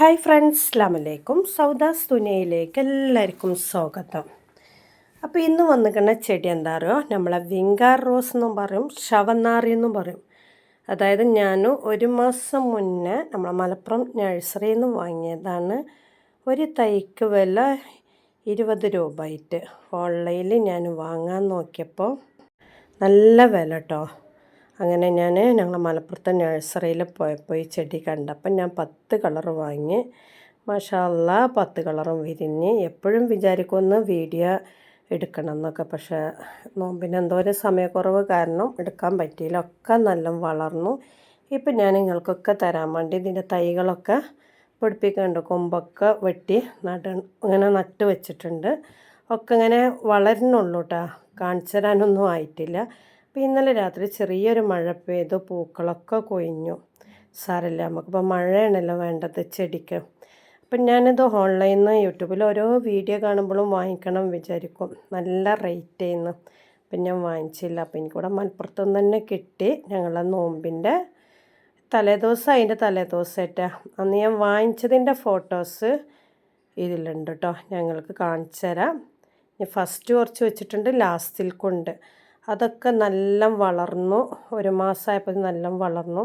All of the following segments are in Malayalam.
ഹായ് ഫ്രണ്ട്സ് അസ്ലാമലൈക്കും സൗദാസ് തുനയിലേക്ക് എല്ലാവർക്കും സ്വാഗതം. അപ്പോൾ ഇന്ന് വന്നിക്കുന്ന ചെടി എന്താ പറയുക നമ്മളെ വിങ്കാർ റോസ് എന്നും പറയും ശവനാറി എന്നും പറയും. അതായത് ഞാൻ ഒരു മാസം മുന്നേ നമ്മളെ മലപ്പുറം നഴ്സറിയിൽ നിന്ന് വാങ്ങിയതാണ്. ഒരു തൈക്ക് വില ഇരുപത് രൂപ ആയിട്ട് ഓൺലൈനിൽ ഞാൻ വാങ്ങാൻ നോക്കിയപ്പോൾ നല്ല വില കേട്ടോ. അങ്ങനെ ഞാൻ ഞങ്ങൾ മലപ്പുറത്തെ നഴ്സറിയിൽ പോയപ്പോൾ ഈ ചെടി കണ്ടപ്പോൾ ഞാൻ പത്ത് കളർ വാങ്ങി. മഷാല പത്ത് കളറും വിരിഞ്ഞ് എപ്പോഴും വിചാരിക്കുമെന്ന് വീഡിയോ എടുക്കണം എന്നൊക്കെ. പക്ഷേ നോമ്പിന് എന്തോ ഒരു സമയക്കുറവ് കാരണം എടുക്കാൻ പറ്റിയില്ല. ഒക്കെ നല്ല വളർന്നു. ഇപ്പം ഞാൻ നിങ്ങൾക്കൊക്കെ തരാൻ വേണ്ടി ഇതിന്റെ തൈകളൊക്കെ പൊടിപ്പിക്കുന്നുണ്ട്. കൊമ്പൊക്കെ വെട്ടി നട ഇങ്ങനെ നട്ട് വെച്ചിട്ടുണ്ട്. ഒക്കെ ഇങ്ങനെ വളരുന്നുള്ളൂ കേട്ടോ കാണിച്ചു തരാനൊന്നും ആയിട്ടില്ല. അപ്പോൾ ഇന്നലെ രാത്രി ചെറിയൊരു മഴ പെയ്തു പൂക്കളൊക്കെ കൊഴിഞ്ഞു. സാരല്ല നമുക്കിപ്പോൾ മഴയാണല്ലോ വേണ്ടത് ചെടിക്ക്. അപ്പം ഞാനിത് ഓൺലൈനിൽ നിന്ന് യൂട്യൂബിൽ ഓരോ വീഡിയോ കാണുമ്പോഴും വാങ്ങിക്കണം വിചാരിക്കും. നല്ല റേറ്റ് ചെയ്യുന്നു അപ്പം ഞാൻ വാങ്ങിച്ചില്ല. അപ്പം എനിക്കിവിടെ മലപ്പുറത്തുനിന്ന് തന്നെ കിട്ടി. ഞങ്ങളെ നോമ്പിന്റെ തലേദിവസം അതിന്റെ തലേദിവസമായിട്ടാ. അന്ന് ഞാൻ വാങ്ങിച്ചതിന്റെ ഫോട്ടോസ് ഇതിലുണ്ട് കേട്ടോ ഞങ്ങൾക്ക് കാണിച്ചു തരാം ഫസ്റ്റ് കുറച്ച് വെച്ചിട്ടുണ്ട് ലാസ്റ്റിൽ കൊണ്ട് അതൊക്കെ നല്ല വളർന്നു. ഒരു മാസമായപ്പോൾ നല്ല വളർന്നു.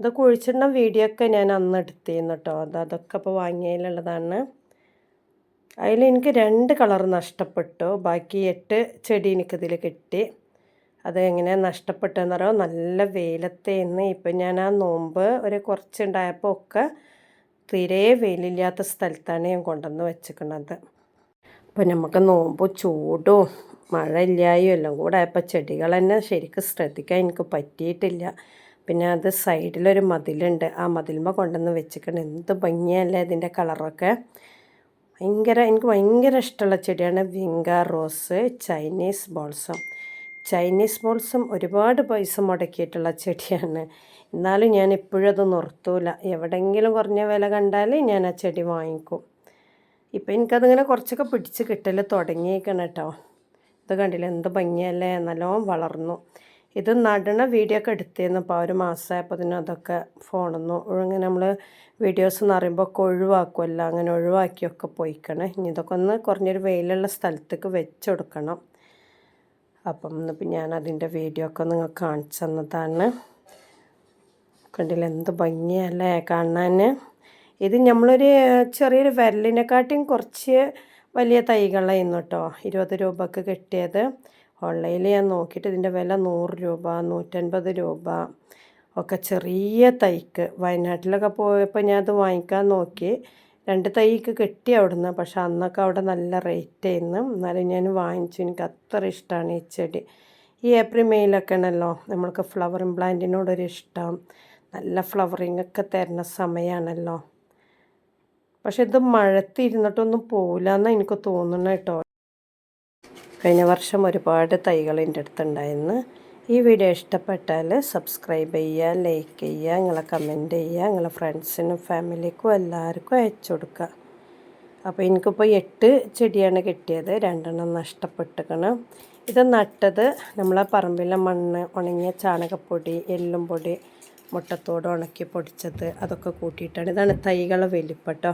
ഇത് കുഴിച്ചിടുന്ന വീഡിയോ ഒക്കെ ഞാൻ അന്ന് എടുത്തിരുന്നു കേട്ടോ അത് അതൊക്കെ ഇപ്പോൾ വാങ്ങിയതിലുള്ളതാണ്. അതിൽ എനിക്ക് രണ്ട് കളർ നഷ്ടപ്പെട്ടു. ബാക്കി എട്ട് ചെടി എനിക്കിതിൽ കിട്ടി. അത് എങ്ങനെ നഷ്ടപ്പെട്ടെന്ന് പറയുമോ നല്ല വെയിലത്തേന്ന്. ഇപ്പം ഞാൻ ആ നോമ്പ് ഒരു കുറച്ചുണ്ടായപ്പോൾ ഒക്കെ തീരെ വെയിലില്ലാത്ത സ്ഥലത്താണ് ഞാൻ കൊണ്ടുവന്ന് വെച്ചിരിക്കുന്നത് അപ്പോൾ നമുക്ക് നോമ്പ് ചൂടും മഴ ഇല്ലായും എല്ലാം കൂടെ ആയപ്പോൾ ചെടികൾ തന്നെ ശരിക്കും ശ്രദ്ധിക്കാൻ എനിക്ക് പറ്റിയിട്ടില്ല. പിന്നെ അത് സൈഡിലൊരു മതിലുണ്ട്. ആ മതിൽമ കൊണ്ടുവന്ന് വെച്ചിട്ടുണ്ട് എന്ത് ഭംഗിയല്ലേ ഇതിന്റെ കളറൊക്കെ. ഭയങ്കര എനിക്ക് ഭയങ്കര ഇഷ്ടമുള്ള ചെടിയാണ് vinca rose Chinese balsam. Chinese balsam ഒരുപാട് പൈസ മുടക്കിയിട്ടുള്ള ചെടിയാണ്. എന്നാലും ഞാൻ ഇപ്പോഴും അത് നിർത്തൂല. എവിടെയെങ്കിലും കുറഞ്ഞ വില കണ്ടാൽ ഞാൻ ആ ചെടി വാങ്ങിക്കും. ഇപ്പം എനിക്കതിങ്ങനെ കുറച്ചൊക്കെ പിടിച്ച് കിട്ടൽ തുടങ്ങിയേക്കണം കേട്ടോ. ഇത് കണ്ടില്ല? എന്ത് ഭംഗിയല്ലേ? നല്ലോണം വളർന്നു. ഇത് നടണ വീഡിയോ ഒക്കെ എടുത്തിരുന്നു. അപ്പോൾ ഒരു മാസമായപ്പോൾ തന്നെ അതൊക്കെ ഫോണൊന്നു. ഇങ്ങനെ നമ്മൾ വീഡിയോസ് എന്ന് പറയുമ്പോൾ ഒക്കെ ഒഴിവാക്കുമല്ലോ അങ്ങനെ ഒഴിവാക്കിയൊക്കെ പോയിക്കണേ. ഇനി ഇതൊക്കെ ഒന്ന് കുറഞ്ഞൊരു വെയിലുള്ള സ്ഥലത്തേക്ക് വെച്ചെടുക്കണം അപ്പം ഇന്നിപ്പോൾ ഞാൻ അതിന്റെ വീഡിയോ ഒക്കെ നിങ്ങൾ കാണിച്ചു തന്നതാണ്. കണ്ടില്ല? എന്ത് ഭംഗിയല്ലേ കാണാൻ ഇത് നമ്മളൊരു ചെറിയൊരു വിരലിനെക്കാട്ടിയും കുറച്ച് വലിയ തൈകളായിരുന്നു കേട്ടോ. ഇരുപത് രൂപക്ക് കിട്ടിയത്. ഓൺലൈനിൽ ഞാൻ നോക്കിയിട്ട് ഇതിന്റെ വില നൂറ് രൂപ നൂറ്റൻപത് രൂപ ഒക്കെ ചെറിയ തൈക്ക്. വയനാട്ടിലൊക്കെ പോയപ്പോൾ ഞാൻ അത് വാങ്ങിക്കാൻ നോക്കി. രണ്ട് തൈക്ക് കിട്ടി അവിടുന്ന് പക്ഷെ അന്നൊക്കെ അവിടെ നല്ല റേറ്റ് ആയിരുന്നു. എന്നാലും ഞാൻ വാങ്ങിച്ചു. എനിക്ക് അത്ര ഇഷ്ടമാണ് ഈ ചെടി. ഈ ഏപ്രിൽ മെയിലൊക്കെ ആണല്ലോ നമ്മൾക്ക് ഫ്ലവറിങ് പ്ലാന്റിനോടൊരു ഇഷ്ടം നല്ല ഫ്ലവറിങ് ഒക്കെ തരുന്ന സമയമാണല്ലോ പക്ഷെ ഇത് മഴത്തിരുന്നിട്ടൊന്നും പോകില്ല എന്നാണ് എനിക്ക് തോന്നുന്നത് കേട്ടോ. കഴിഞ്ഞ വർഷം ഒരുപാട് തൈകൾ എന്റെ അടുത്തുണ്ടായിരുന്നു. ഈ വീഡിയോ ഇഷ്ടപ്പെട്ടാൽ സബ്സ്ക്രൈബ് ചെയ്യുക ലൈക്ക് ചെയ്യുക നിങ്ങളെ കമന്റ് ചെയ്യുക നിങ്ങളെ ഫ്രണ്ട്സിനും ഫാമിലിക്കും എല്ലാവർക്കും അയച്ചു കൊടുക്കുക. അപ്പോൾ എനിക്കിപ്പോൾ എട്ട് ചെടിയാണ് കിട്ടിയത്. രണ്ടെണ്ണം നഷ്ടപ്പെട്ടുക്കണം ഇത് നട്ടത് നമ്മളെ പറമ്പിലെ മണ്ണ് ഉണങ്ങിയ ചാണകപ്പൊടി എല്ലും പൊടി മുട്ടത്തോട് ഉണക്കി പൊടിച്ചത് അതൊക്കെ കൂട്ടിയിട്ടാണ്. ഇതാണ് തൈകളെ വലിപ്പട്ടോ